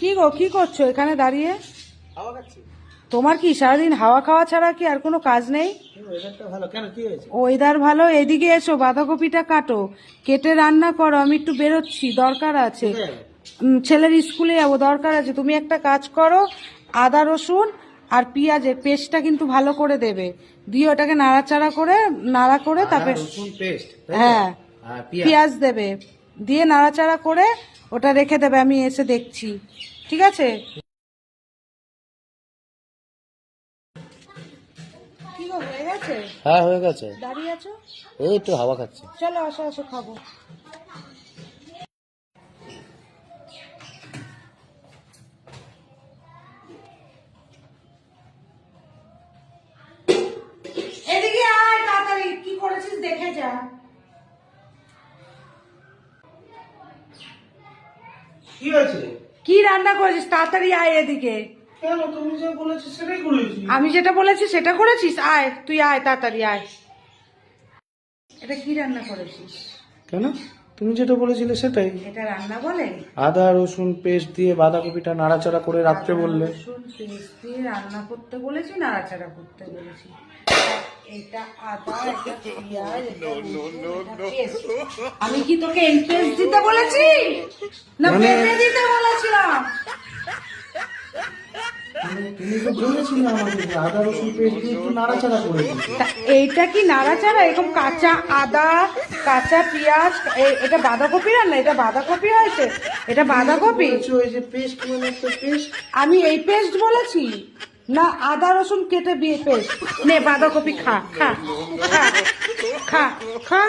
কি গো কি করছ এখানে দাঁড়িয়ে? তোমার কি সারাদিন হাওয়া খাওয়া ছাড়া কি আর কোনো কাজ নেই? ওয়েদার ভালো? এদিকে এসো বাঁধাকপিটা কাটো। কেটে রান্না করো আমি একটু বেরোচ্ছি দরকার আছে। ছেলের স্কুলে যাব দরকার আছে। তুমি একটা কাজ করো আদা রসুন আর পেঁয়াজের পেস্টটা কিন্তু ভালো করে দেবে। দিয়ে ওটাকে নাড়াচাড়া করে নাড়া করে তারপরে হ্যাঁ পেঁয়াজ দেবে। দিয়ে নাড়াচাড়া করে ওটা রেখে দেবে আমি এসে দেখছি। ঠিক আছে? হয়ে গেছে? হ্যাঁ হয়ে গেছে। দাঁড়িয়ে আছো? এই একটু হাওয়া খাচ্ছে। চলো আসো আসো খাব। এদিকে আয় তাড়াতাড়ি কি করেছিস দেখে যা। কি হয়েছে? কি রান্না করেছিস? তাড়াতাড়ি আয় এদিকে। কেন? তুমি যা বলেছ সেটাই করেছি। আমি যেটা বলেছি সেটা করেছিস? আয় তুই আয় তাড়াতাড়ি আয়। এটা কি রান্না করেছিস? কেন? তুমি যেটা বলেছিলে সেটাই। এটা রান্না বলে? আদা রসুন পেস্ট দিয়ে বাঁধাকপিটা নাড়াচাড়া করে রাত্রে বললে। রসুন পেস্ট দিয়ে রান্না করতে বলেছি নাড়াচাড়া করতে বলেছি। এটা আদা এটা পেঁয়াজ। আমি কি তোকে পেস্ট দিতে বলেছি? না মানে- দিতে। বলেছিলাম এইটা কি নাড়াচাড়া? এরকম কাঁচা আদা কাঁচা পেঁয়াজ এটা বাঁধাকপি রান্না এটা বাঁধাকপি হয়েছে? এটা বাঁধাকপি? মানে পেস্ট? আমি এই পেস্ট বলেছি। না আদা রসুন কেটে দিয়ে পেস্ট। নে বাঁধাকপি খা খা খা খা খা।